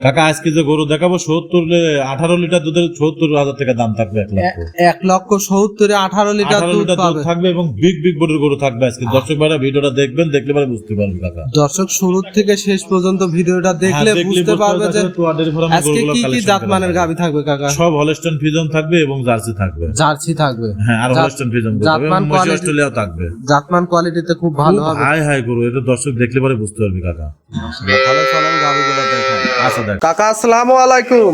কাকা আজকে যে গরু দেখাবো সত্তর আঠারো লিটার দুধের সত্তর হাজার টাকা দাম থাকবে এক লক্ষ। এক লক্ষ সত্তরে আঠারো লিটার দুধ থাকবে এবং বিগ বিগ বডির গরু থাকবে আজকে। দর্শক ভাইরা ভিডিওটা দেখবেন দেখলে পরে বুঝতে কাকা। দর্শক শুরু থেকে শেষ পর্যন্ত ভিডিওটা দেখলে হ্যাঁ, বুঝতে পারবে যে আজকে কি কি জাত মানের গাবি থাকবে কাকা? সব হলস্টন থাকবে এবং জার্সি থাকবে। জার্সি থাকবে। হ্যাঁ আর হলস্টন ফিজন জাতমান অস্ট্রেলিয়াও থাকবে। জাতমান কোয়ালিটিতে খুব ভালো হবে। হাই হাই গরু এটা দর্শক দেখলে পরে বুঝতে পারবে কাকা। ভালো গাবিগুলো কাকা আসসালামু আলাইকুম।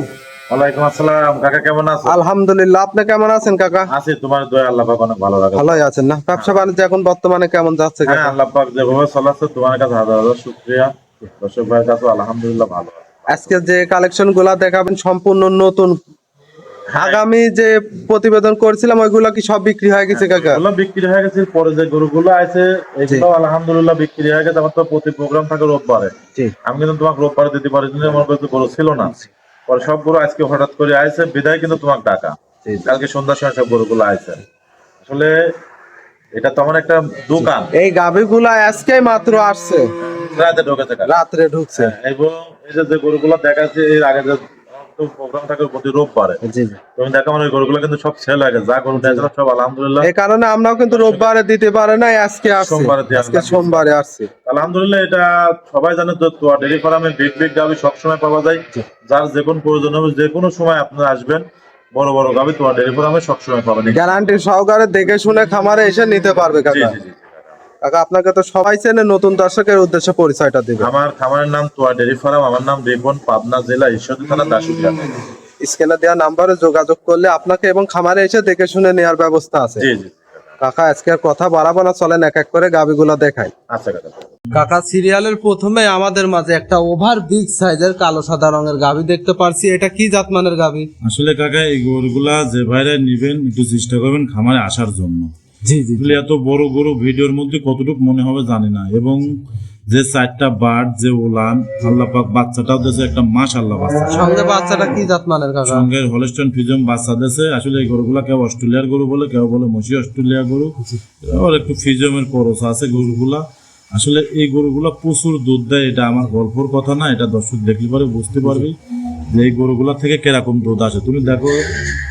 ওয়ালাইকুম আসসালাম। কাকা কেমন আছেন আলহামদুলিল্লাহ আপনি কেমন আছেন কাকা? আছি তোমার দয়া আল্লাহ পাক অনেক ভালো লাগে ভালোই আছেন না? ব্যবসা বাণিজ্য এখন বর্তমানে কেমন যাচ্ছে হ্যাঁ কাকা? আল্লাহ পাক যেভাবে চলাচ্ছে তোমার কাছে হাজার হাজার শুক্রিয়া। দর্শক ভাইয়ের কাছে আলহামদুলিল্লাহ ভালো। আজকে যে কালেকশনগুলা দেখাবেন সম্পূর্ণ নতুন। আগামী যে প্রতিবেদন করছিলাম ওইগুলা কি সব বিক্রি হয়ে গেছে কাকা? এগুলো বিক্রি হয়ে গেছে পরে যে গরুগুলো আছে এগুলো আলহামদুলিল্লাহ বিক্রি হয়ে গেছে আমার তো প্রতি প্রোগ্রাম থাকে রোববারে। জি। আমি কিন্তু তোমাকে রোববারে দিতে পারি আমার কাছে গরু ছিল না। পরে সব গরু আজকে হঠাৎ করে আইছে বিদায় কিন্তু তোমাকে ডাকা। কালকে সন্ধ্যার সময় সব গরুগুলো আইছে। আসলে এটা তো আমার একটা দোকান। এই গাভিগুলা আজকে মাত্র আসছে। রাতে ঢুকেছে। রাত্রে ঢুকছে। এবং এই যে যে গরুগুলো দেখাচ্ছে এর আগে যে প্রোগ্রাম থাকে প্রতি রোববারে জি জি। তুমি দেখো আমার ওই গরুগুলো কিন্তু সব সেল হয়ে গেছে। যা গরু দিয়েছিল সব আলহামদুলিল্লাহ। এই কারণে আমরাও কিন্তু রোববারে দিতে পারে না আজকে সোমবারে আজকে সোমবারে আসছে। আলহামদুলিল্লাহ এটা সবাই জানে তো তোয়া ডেরি ফার্মে বিগ বিগ গাবি সবসময় পাওয়া যায়। যার যে কোনো প্রয়োজন হবে যে কোনো সময় আপনারা আসবেন। বড় বড় গাবি তোয়া ডেরি ফার্মে সবসময় পাবেন। গ্যারান্টি সহকারে দেখে শুনে খামারে এসে নিতে পারবে কাকা। কাকা আপনাকে তো সবাই চেনে নতুন দর্শকের উদ্দেশ্যে পরিচয়টা দিবে। আমার খামারের নাম তোয়া ডেরি ফার্ম আমার নাম রিপন পাবনা জেলা ঈশ্বরদী থানা দাসুকিয়া স্ক্যানে দেওয়া নাম্বারে যোগাযোগ করলে আপনাকে এবং খামারে এসে দেখে শুনে নেওয়ার ব্যবস্থা আছে। জি জি। কাকা আজকে আর কথা বাড়াবো না চলেন এক এক করে গাবিগুলা দেখাই। আচ্ছা কাকা। কাকা সিরিয়ালের প্রথমে আমাদের মাঝে একটা ওভার বিগ সাইজের কালো সাদা রঙের গাবি দেখতে পারছি। এটা কি জাতমানের গাবি? আসলে কাকা এই গরুগুলা যে ভাইরা নিবেন একটু চেষ্টা করবেন খামারে আসার জন্য। জি জি এত বড় গরু ভিডিওর মধ্যে কতটুকু মনে হবে জানি না। এবং যে চারটা বার্ড যে উলান আল্লাহ পাক বাচ্চাটাও দিয়েছে একটা মাস আল্লাহ বাচ্চা। সঙ্গে বাচ্চাটা কি জাতমানের কাকা? সঙ্গে হলস্টন ফিজম বাচ্চা দিয়েছে আসলে এই গরুগুলা কেউ অস্ট্রেলিয়ার গরু বলে কেউ বলে মসি অস্ট্রেলিয়া গরু। আর একটু ফিজমের খরচ আছে গরুগুলা। আসলে এই গরুগুলা প্রচুর দুধ দেয় এটা আমার গল্পর কথা না এটা দর্শক দেখলে পরে বুঝতে পারবি যে এই গরুগুলা থেকে কীরকম দুধ আসে। তুমি দেখো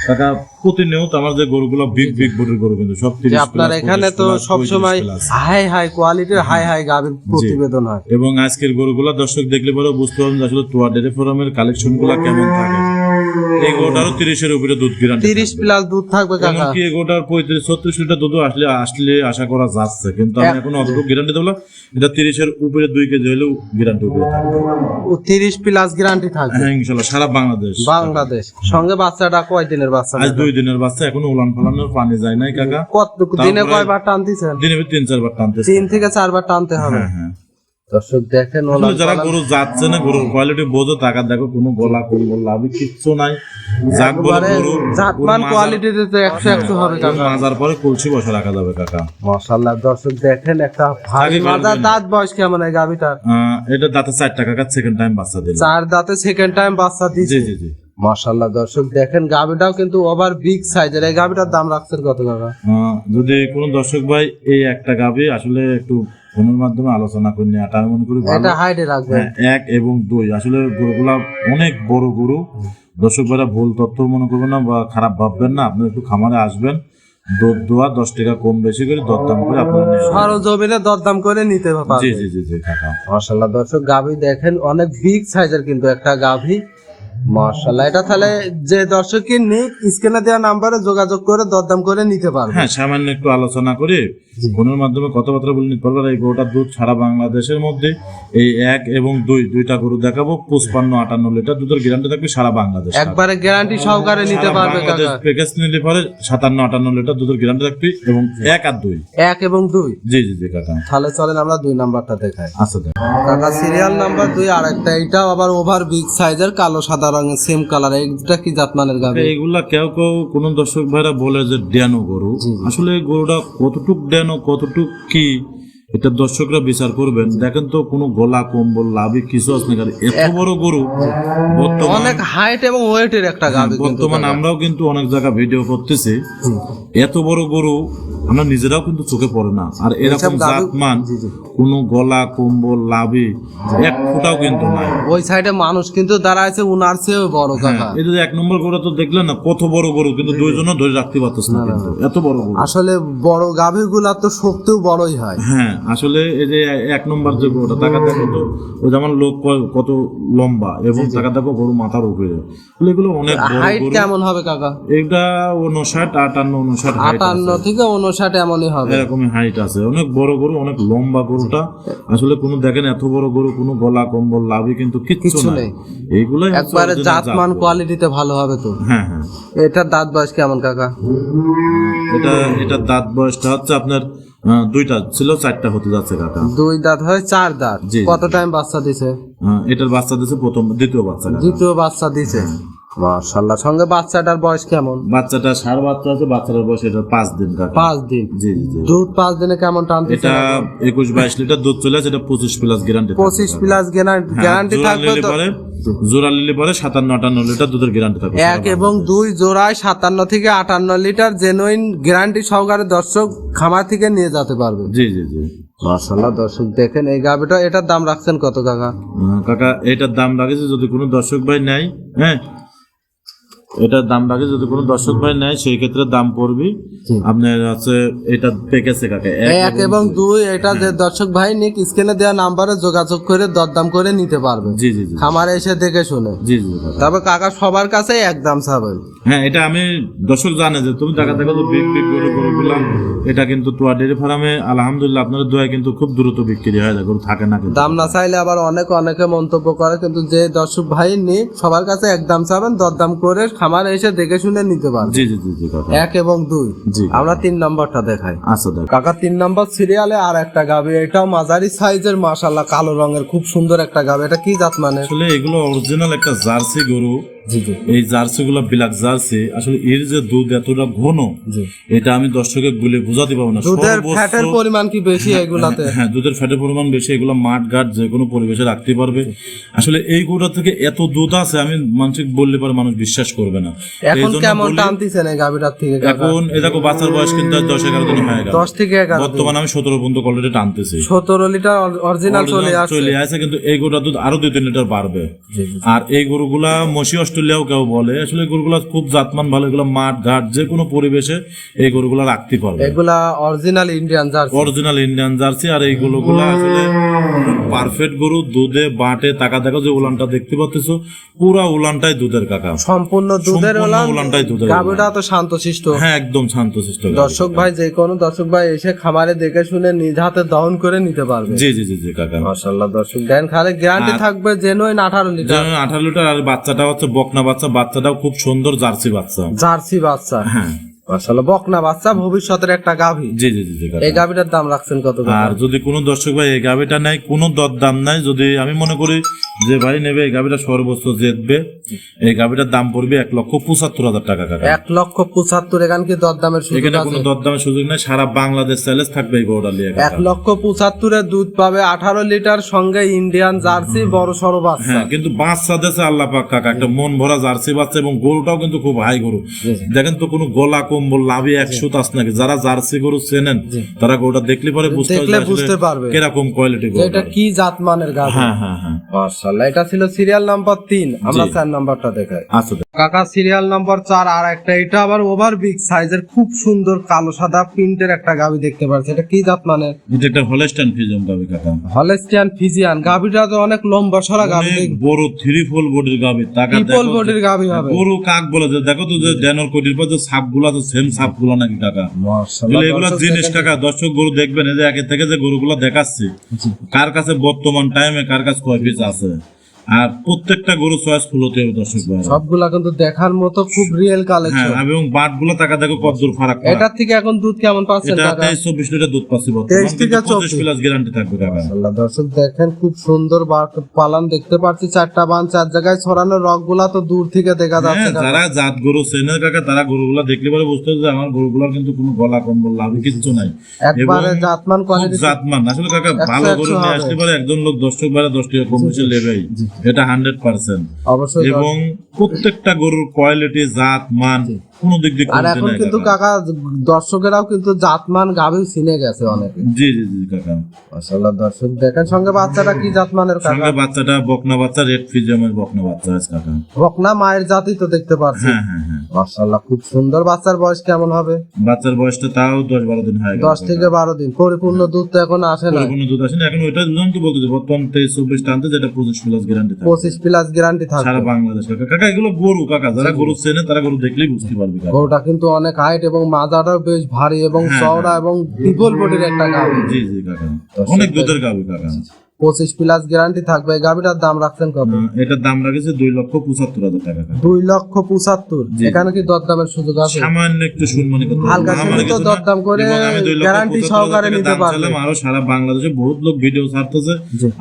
কাকা প্রতিনিয়ত আমার যে গরুগুলা বিগ বিগ বডির গরু কিন্তু সব যে 30 আপনার এখানে তো সবসময় সব 35 সময় plus। হাই হাই কোয়ালিটির হাই হাই গাভীর প্রতিবেদন হয়। এবং আজকের গরুগুলা দর্শক দেখলে পরে বুঝতে পারবেন আসলে তোয়া ডেরি ফার্মের কালেকশনগুলা কেমন থাকে। এই তিরিশের উপরে দুধ তিরিশ প্লাস দুধ থাকবে কাকা। এই পঁয়ত্রিশ ছত্রিশ লিটার দুধ আসলে আসলে আশা করা যাচ্ছে। কিন্তু আমি এখন অতটুকু গ্যারান্টি দেবো এটা তিরিশের উপরে দুই কেজি হলেও গ্যারান্টি উপরে থাকবে। তিরিশ প্লাস গ্যারান্টি থাকবে। হ্যাঁ ইনশাল্লাহ সারা বাংলাদেশ। বাংলাদেশ। সঙ্গে বাচ্চাটা কয় দিনের বাচ্চা আজ দুই দিনের বাচ্চা এখনও উলান ফালানোর পানি যায় নাই কাকা। কত দিনে কয়বার টানতেছেন? দিনে তিন চারবার টানতে তিন থেকে চারবার টানতে হবে। হ্যাঁ হ্যাঁ। দর্শক দেখেন যারা গরু যাচ্ছে না গরুর কোয়ালিটি বোঝো টাকা দেখো কোনো গলা কম্বল লাভই কিচ্ছু নাই। যাক বলে গরু জাতমান কোয়ালিটিতে তো একশো একশো হবে কাকা মাজার পরে কলসি বসে রাখা যাবে কাকা। মাশাল্লাহ দর্শক দেখেন একটা ভারী আগে দাঁত বয়স কেমন এই গাভিটার? আহ, এটা দাঁতে চার টাকা সেকেন্ড টাইম বাচ্চা দিল। চার দাঁতে সেকেন্ড টাইম বাচ্চা জি জি জি। মাশাল্লাহ দর্শক দেখেন গাভিটাও কিন্তু ওভার বিগ সাইজের এই গাভিটার দাম রাখছেন কত টাকা যদি কোনো দর্শক ভাই এই একটা গাবি আসলে একটু ফোনের মাধ্যমে আলোচনা করে নিয়ে আমি মনে করি এটা হাইডে রাখবেন। হ্যাঁ, এক এবং দুই। আসলে গরুগুলা অনেক বড় গরু। দর্শক ভাইরা ভুল তথ্য মনে করবেন না বা খারাপ ভাববেন না আপনি একটু খামারে আসবেন। দুধ দোয়া দশ টাকা কম বেশি করে দরদাম করে আপনারা। সরজমিনে দরদাম করে নিতে জি পারবেন জি জি জি কাকা। মাশাল্লাহ দর্শক গাভি দেখেন অনেক বিগ সাইজের কিন্তু একটা গাভি মাশাল্লাহ এটা তাহলে যে দর্শক কি নিক, স্ক্রিনে দেওয়া নাম্বারে যোগাযোগ করে দরদাম করে নিতে পারবে। হ্যাঁ সামান্য একটু আলোচনা করে ফোনের মাধ্যমে কথাবার্তা বলে নিতে পারবেন এই গরুটার দুধ সারা বাংলাদেশের মধ্যে এই এক এবং দুই দুইটা গরু দেখাবো পঁচপান্ন আটান্ন লিটার দুধের গ্যারান্টি থাকবে সারা বাংলাদেশ। একবারে গ্যারান্টি সহকারে নিতে পারবে প্যাকেজ নিলে পরে সাতান্ন আটান্ন লিটার দুধের গ্যারান্টি থাকবে এবং এক আর দুই। এক এবং দুই? জি জি জি কাকা। তাহলে চলেন আমরা দুই নাম্বারটা দেখাই। আচ্ছা কাকা সিরিয়াল নাম্বার দুই আর একটা এটাও আবার ওভার বিগ সাইজের কালো সাদা রঙের সেম কালার এইটা কি জাতমানের গাভি? এইগুলা কেউ কেউ কোন দর্শক ভাইরা বলে যে ড্যানো গরু। আসলে গরুটা কতটুক ড্যানো কতটুক কি এটা দর্শকরা বিচার করবেন। দেখেন তো কোনো গলা কম্বল লাভে কিছু আছে না এত বড় গরু বর্তমান অনেক হাইট এবং ওয়েটের একটা বর্তমানে বর্তমান আমরাও কিন্তু অনেক জায়গা ভিডিও করতেছি। এত বড় গরু আমরা নিজেরাও কিন্তু চোখে পড়ে না। আর এরকম জাতমান কোনো গলা কম্বল লাভে এক ফুটাও কিন্তু নাই। ওই সাইডে মানুষ কিন্তু দাঁড়া আছে উনার চেয়েও বড় হ্যাঁ, কাকা এই এক নম্বর গরু তো দেখলে না কত বড় গরু কিন্তু দুইজন ধরে রাখতে পারতেছে না কিন্তু এত বড় গরু। আসলে বড় গাভীগুলা তো শক্তিও বড়ই হয়। হ্যাঁ আসলে এই যে এক নম্বর যে গরুটা তাকে দেখো তো ওই যেমন লোক কত লম্বা এবং তাকে দেখো গরু মাথার উপরে। এগুলো অনেক বড় গরু। কেমন হবে কাকা? এটা 59 58 59 58 থেকে 59 এমনই হবে। হাইট আছে। অনেক বড় গরু অনেক লম্বা গরুটা। আসলে কোনো দেখেন এত বড় গরু কোনো গলা কম্বল লাভই কিন্তু কিচ্ছু এইগুলো একবারে জাতমান কোয়ালিটিতে ভালো হবে তো? হ্যাঁ হ্যাঁ। এটার দাঁত বয়স কেমন কাকা? এটা এটার দাঁত বয়সটা হচ্ছে আপনার দুইটা ছিল চারটা হতে যাচ্ছে কাকা। দুই দাঁত হয় চার দাঁত। কত টাইম বাচ্চা দিছে? এটার বাচ্চা দিছে প্রথম দ্বিতীয় বাচ্চা দ্বিতীয় বাচ্চা দিছে। হ্যাঁ। মাশাল্লাহ সঙ্গে বাচ্চাটার বয়স কেমন? বাচ্চাটা সার বাচ্চা আছে বাচ্চাটার বয়স এটা পাঁচ দিন পাঁচ দিন? জি জি দুধ পাঁচ দিনে কেমন টানতেছে এটা একুশ বাইশ লিটার দুধ চলে আসে এটা পঁচিশ প্লাস গ্যারান্টি পঁচিশ প্লাস গ্যারান্টি থাকবে পরে জোড়া নিলে পরে সাতান্ন আটান্ন লিটার দুধের গ্যারান্টি থাকবে এক এবং দুই জোড়ায় সাতান্ন থেকে আটান্ন লিটার জেনুইন গ্যারান্টি সহকারে দর্শক খামার থেকে নিয়ে যেতে পারবে। জি জি জি। মাশাল্লাহ দর্শক দেখেন এই গাভিটা এটার দাম রাখছেন কত কাকা? কাকা এটার দাম রাখেছে যদি কোনো দর্শক ভাই নেয় হ্যাঁ এটার দাম লাগে যদি কোনো দর্শক ভাই নেয় সেই ক্ষেত্রে দাম পড়বি। আপনার আছে এটা পেকেছে কাকা? এক এবং দুই। এটা যে দর্শক ভাই নিক স্ক্রিনে দেওয়া নাম্বারে যোগাযোগ করে দরদাম করে নিতে পারবে। জি জি জি। খামারে এসে দেখে শুনে। জি জি তবে কাকা সবার কাছে এক দাম চাবেন হ্যাঁ এটা আমি দর্শক জানে যে তুমি টাকা দেখো তো বিগ বিগ গরু গরু গুলা এটা কিন্তু তোয়া ডেরি ফার্মে আলহামদুলিল্লাহ আপনাদের দোয়া কিন্তু খুব দ্রুত বিক্রি হয় গরু থাকে না দাম না চাইলে আবার অনেক অনেকে মন্তব্য করে কিন্তু যে দর্শক ভাই নিক সবার কাছে এক দাম চাবেন দরদাম করে খামারে এসে দেখে শুনে নিতে পারবে। জি জি জি জি কাকা এক এবং দুই। জি। আমরা তিন নম্বরটা দেখাই। আচ্ছা দেখ। কাকা তিন নম্বর সিরিয়ালে আর একটা গাবি এটাও মাঝারি সাইজের মাশাল্লাহ কালো রঙের খুব সুন্দর একটা গাবি। এটা কি জাত মানে? আসলে এগুলো অরিজিনাল একটা জার্সি গরু। এই জার্সি গুলো বিলাক জার্সি আসলে এর যে দুধ এতটা ঘন এটা আমি দর্শকে বলে বোঝাতে পারব না। দুধের ফ্যাটের পরিমাণ কি বেশি এগুলাতে? হ্যাঁ দুধের ফ্যাটের পরিমাণ বেশি এগুলো মাঠ ঘাট যে কোনো পরিবেশে রাখতে পারবে। আসলে এই গরুটা থেকে এত দুধ আছে আমি মানসিক বললে পরে মানুষ বিশ্বাস করবে না। এখন কেমন টানতেছেন এই গাবিটার থেকে এখন এ দেখো বাচ্চার বয়স কিন্তু আজ দশ এগারো দিন হয়ে গেল। দশ থেকে এগারো বর্তমানে আমি সতেরো পর্যন্ত অলরেডি টানতেছি। সতেরো লিটার অরিজিনাল চলে আসছে। চলে আসে কিন্তু এই গরুটার দুধ আরও দুই তিন লিটার বাড়বে। আর এই গরুগুলা মসি অস্ট্রেলিয়াও কেউ বলে। আসলে গরুগুলা খুব জাতমান ভালো এগুলো মাঠ ঘাট যে কোনো পরিবেশে এই গরুগুলা রাখতে পারবে। এগুলা original Indian Jersey original Indian Jersey আর এই গরুগুলা আসলে পারফেক্ট গরু দুধে বাটে টাকা দেখো যে উলানটা দেখতে পাচ্ছ পুরা উলানটাই দুধের কাকা। সম্পূর্ণ দুধের উলানটাই দুধের গাবিটা তো শান্ত শান্তশিষ্ট। হ্যাঁ একদম শান্তশিষ্ট গাভী। দর্শক ভাই যে কোনো দর্শক ভাই এসে খামারে দেখে শুনে নিজ হাতে দহন করে নিতে পারবে। জি জি জি জি কাকা। মাশাল্লাহ দর্শক দেন খালে গ্যারান্টি থাকবে জেনুইন আঠারো লিটার যেমন আঠারো লিটার আর বাচ্চাটা হচ্ছে বকনা বাচ্চা বাচ্চাটাও খুব সুন্দর জার্সি বাচ্চা। জার্সি বাচ্চা। হ্যাঁ। বকনা বাচ্চা ভবিষ্যতের একটা গাভী। জি জি জি এই গাভীটার দাম রাখছেন কত আর যদি কোনো দর্শক ভাই এই গাভিটা নাই কোনো দর দাম নাই যদি আমি মনে করি যে ভাই নেবে এই গাভিটা সর্বোচ্চ জেতবে এই গাভিটার দাম পড়বে এক লক্ষ পঁচাত্তর হাজার টাকা কাকা। এক লক্ষ পঁচাত্তর এখান কি দরদামের সুযোগ এখানে কোনো দরদামের সুযোগ নাই সারা বাংলাদেশ চ্যালেঞ্জ থাকবে এই গরুটা নিয়ে এক লক্ষ পঁচাত্তরের দুধ পাবে আঠারো লিটার সঙ্গে ইন্ডিয়ান জার্সি বড় সড়ো বাচ্চা। হ্যাঁ কিন্তু বাচ্চা দেশে আল্লাহ পাক কাকা একটা মন ভরা জার্সি বাচ্চা এবং গরুটাও কিন্তু খুব হাই গরু। দেখেন তো কোনো গলা কম্বল লাভি একশো তাস নাকি যারা জার্সি গরু চেনেন তারা গরুটা দেখলে পরে বুঝতে দেখলে বুঝতে পারবে। কীরকম কোয়ালিটি এটা কি জাত মানের হ্যাঁ হ্যাঁ হ্যাঁ। মার্শাল্লাহ এটা ছিল সিরিয়াল নাম্বার তিন। আমরা জি। চার নাম্বারটা দেখাই। আচ্ছা কাকা সিরিয়াল নাম্বার চার আর একটা এটা আবার ওভার বিগ সাইজের খুব সুন্দর কালো সাদা প্রিন্টের একটা গাভী দেখতে পাচ্ছি এটা কি জাত মানে এটা একটা হলেস্টাইন ফিজম গাবি কাকা। হলেস্টিয়ান ফিজিয়ান গাভীটা তো অনেক লম্বা সরা গাভী অনেক বড় থ্রি ফোল বডির গাবি টাকা ট্রিপল বডির গাভী হবে। গরু কাক বলে যে দেখো তো যে ড্যানর কোটির পর যে সাপগুলা তো সেম সাপগুলা নাকি কাকা? তাহলে এগুলা জিনিস। কাকা দর্শক গরু দেখবেন এই যে আগে থেকে যে গরুগুলো দেখাচ্ছি কার কাছে বর্তমান টাইমে কার কাছে কয় পিস আছে? আর প্রত্যেকটা গরু চয়েস ফুল হতে হবে দর্শক ভাই সবগুলা কিন্তু দেখার মতো খুব রিয়েল হ্যাঁ কালেকশন এবং বাটগুলো টাকা দেখো কত দূর ফারাক। এটার থেকে এখন দুধ কেমন পাচ্ছেন তেইশ চব্বিশ লিটার দুধ পাচ্ছি 23 থেকে 24 প্লাস গ্যারান্টি থাকবে আল্লাহ দর্শক দেখেন খুব সুন্দর পালান দেখতে পাচ্ছি চারটা বান চার জায়গায় ছড়ানো রকগুলা তো দূর থেকে দেখা যাচ্ছে হ্যাঁ, যারা জাত গরু চেনে কাকা তারা গরুগুলা দেখলে পরে বুঝতে হবে যে আমার গরুগুলার কিন্তু কোনো গলা কম্বল লাভ কিচ্ছু নাই। একবারে জাতমান কোয়ালিটি জাতমান। আসলে কাকা ভালো গরু নিয়ে আসতে পারে একজন লোক দশ টাকা বারে দশ টাকা কম বেশি লেবেই এটা হান্ড্রেড পার্সেন্ট এবং প্রত্যেকটা গরুর কোয়ালিটি জাত মান কোনো দিক দিয়ে আর এখন কিন্তু কাকা। দর্শকেরাও কিন্তু জাতমান গাভী চিনে গেছে অনেকে। জি জি জি কাকা। মাশাআল্লাহ দর্শক দেখেন সঙ্গে বাচ্চাটা কি জাতমানের কাকা? সঙ্গে বাচ্চাটা বকনা বাচ্চা রেড ফিজিয়ামের বকনা বাচ্চা আছে কাকা। বকনা মায়ের জাতি তো দেখতে পাচ্ছি। হ্যাঁ হ্যাঁ হ্যাঁ। মাশাআল্লাহ খুব সুন্দর। বাচ্চার বয়স কেমন হবে? বাচ্চার বয়সটা তাও দশ বারো দিন হয়ে গেল দশ থেকে বারো দিন। পরিপূর্ণ দুধ তো এখন আসে না কোনো দুধ আসেনি এখন ওইটা দুজনকে বলতেছে? বর্তমান তেইশ চব্বিশ টানতে যেটা পঁচিশ প্লাস গ্যারান্টি থাকে। পঁচিশ প্লাস গ্যারান্টি সারা থাকবে। বাংলাদেশ। কাকা কাকা এগুলো গরু কাকা। যারা গরু চেনে তারা গরু দেখলেই বুঝতে পারবে গরুটা কিন্তু অনেক হাইট এবং মাজাটাও বেশ ভারী এবং হ্যাঁ, চওড়া এবং ট্রিপল বডির একটা গাভী। জি জি কাকা। অনেক দুধের গাবি কাকা। পঁচিশ প্লাস গ্যারান্টি থাকবে এই গাভীটার দাম রাখছেন কত? এটার দাম রাখেছে দুই লক্ষ পঁচাত্তর হাজার টাকা দুই লক্ষ পঁচাত্তর। এখানে কি দরদামের সুযোগ আছে? সামান্য একটু হালকা না। দরদাম করে গ্যারান্টি সহকারে নিতে আরও সারা বাংলাদেশে বহুত লোক ভিডিও ছাড়তেছে।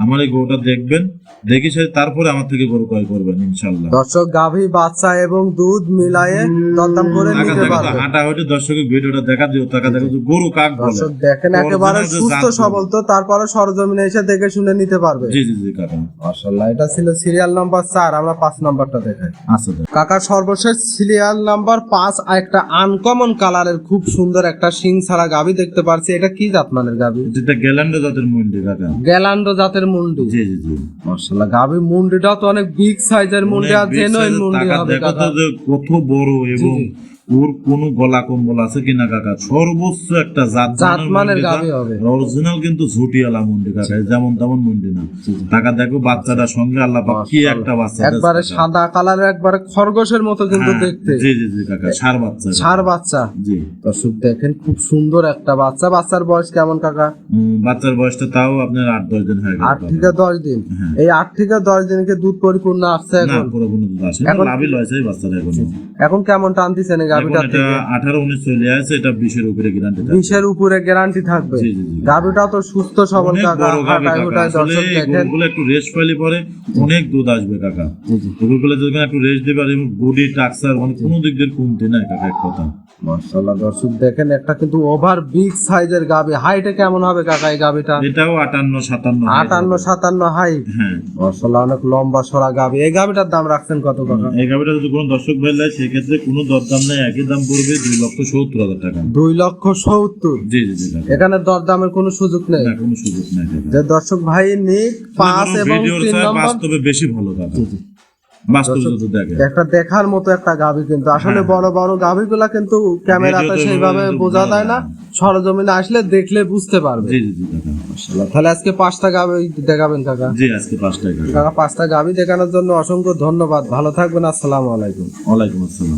আমার এই গরুটা দেখবেন। দেখি সে তারপরে আমার থেকে গরু ক্রয় করবেন ইনশাল্লাহ দর্শক গাভী বাচ্চা এবং দুধ মিলায়ে দরদাম করে নিতে পারবে। হাঁটা হইতে দর্শকের ভিডিওটা দেখা দিও টাকা দেখা গরু কাক বলে। দেখেন একেবারে সুস্থ সবল তো তারপরে সরজমিনে এসে দেখে শুনে নিতে পারবে। জি জি জি কাকা। মাশাআল্লাহ এটা ছিল সিরিয়াল নাম্বার চার আমরা পাঁচ নাম্বারটা দেখাই। আচ্ছা দেখ। কাকার সর্বশেষ সিরিয়াল নাম্বার পাঁচ আর একটা আনকমন কালারের খুব সুন্দর একটা শিং ছাড়া গাভী দেখতে পারছি। এটা কি জাত মানের গাভী যেটা গ্যালান্ডো জাতের মন্ডি কাকা। গ্যালান্ডো জাতের মুন্ডি। জি জি জি। মাশাআল্লাহ গাভী মুন্ডিটাও তো অনেক বিগ সাইজের মুন্ডি আর জেনুইন মুন্ডি হবে দেখো কাকা। কত বড় এবং। ওর কোনো গলা কম্বল আছে কিনা কাকা? সর্বোচ্চ একটা জাত মানের গাভী হবে। অরিজিনাল কিন্তু ঝুটিয়ালা মন্ডি কাকা যেমন তেমন মন্ডি না। টাকা দেখো বাচ্চাটার সঙ্গে আল্লাহ পাক কি একটা বাচ্চা একবারে সাদা কালারের একবারে খরগোশের মতো কিন্তু হ্যাঁ, দেখতে। জি জি জি কাকা সার বাচ্চা। ছাড় বাচ্চা। জি। দর্শক দেখেন খুব সুন্দর একটা বাচ্চা। বাচ্চার বয়স কেমন কাকা? বাচ্চার বয়সটা তাও আপনার আট দশ দিন হয়ে গেল আট থেকে দশ দিন? হ্যাঁ। এই আট থেকে দশ দিনকে দুধ পরিপূর্ণ আসছে না এখন? পুরো কোনো দুধ আসে এখন- লাভই লয়েছে এই বাচ্চাটা এখন। এখন কেমন টানতেছেন এই এখন গাভিটা থেকে। আঠারো উনিশ চলে আসে এটা বিশের উপরে গ্যারান্টি বিশের উপরে গ্যারান্টি থাকবে। জি, জি, জি। গাভিটা তো সুস্থ সবল কাকা। দর্শক দেখেন। একটু রেস্ট পরে অনেক দুধ আসবে কাকা। গরুগুলো যদি একটু রেস্ট দেবে আর বডি টাক্সার মানে কোনো দিক দিয়ে কমতে নাই কাকা এক কথা। মাশাআল্লাহ দর্শক দেখেন একটা কিন্তু ওভার বিগ সাইজের গাভি হাইটে কেমন হবে কাকা এই গাভিটা এটাও আটান্ন সাতান্ন আটান্ন সাতান্ন হাইট হ্যাঁ। মাশাআল্লাহ অনেক লম্বা সরা গাভি এই গাভিটার দাম রাখছেন কত কাকা? এই গাভিটা যদি কোনো দর্শক ভাই নেয় সেক্ষেত্রে কোনো দরদাম নেই একই দাম পড়বে দুই লক্ষ সত্তর হাজার টাকা। দুই লক্ষ সত্তর? জি জি জি কাকা এখানে দরদামের কোনো সুযোগ নেই? না কোনো সুযোগ নাই যে দর্শক ভাই নিক পাঁচ এবং ভিডিওর তিন নম্বর বাস্তবে বেশি ভালো কাকা বাস্তবে যদি দেখে একটা দেখার মতো একটা গাভি কিন্তু। আসলে বড় বড় গাভি গুলা কিন্তু ক্যামেরাতে ভিডিওতে সেইভাবে কিন্তু বোঝা বোঝা যায় না। সরজমিনে আসলে দেখলে বুঝতে পারবে। জি জি জি কাকা তাহলে আজকে পাঁচটা গাভি দেখাবেন কাকা? জি আজকে কাকা কাকা পাঁচটা গাভি দেখানোর জন্য অসংখ্য ধন্যবাদ। ভালো থাকবেন। আসসালামু আলাইকুম। ওয়ালাইকুম আসসালাম।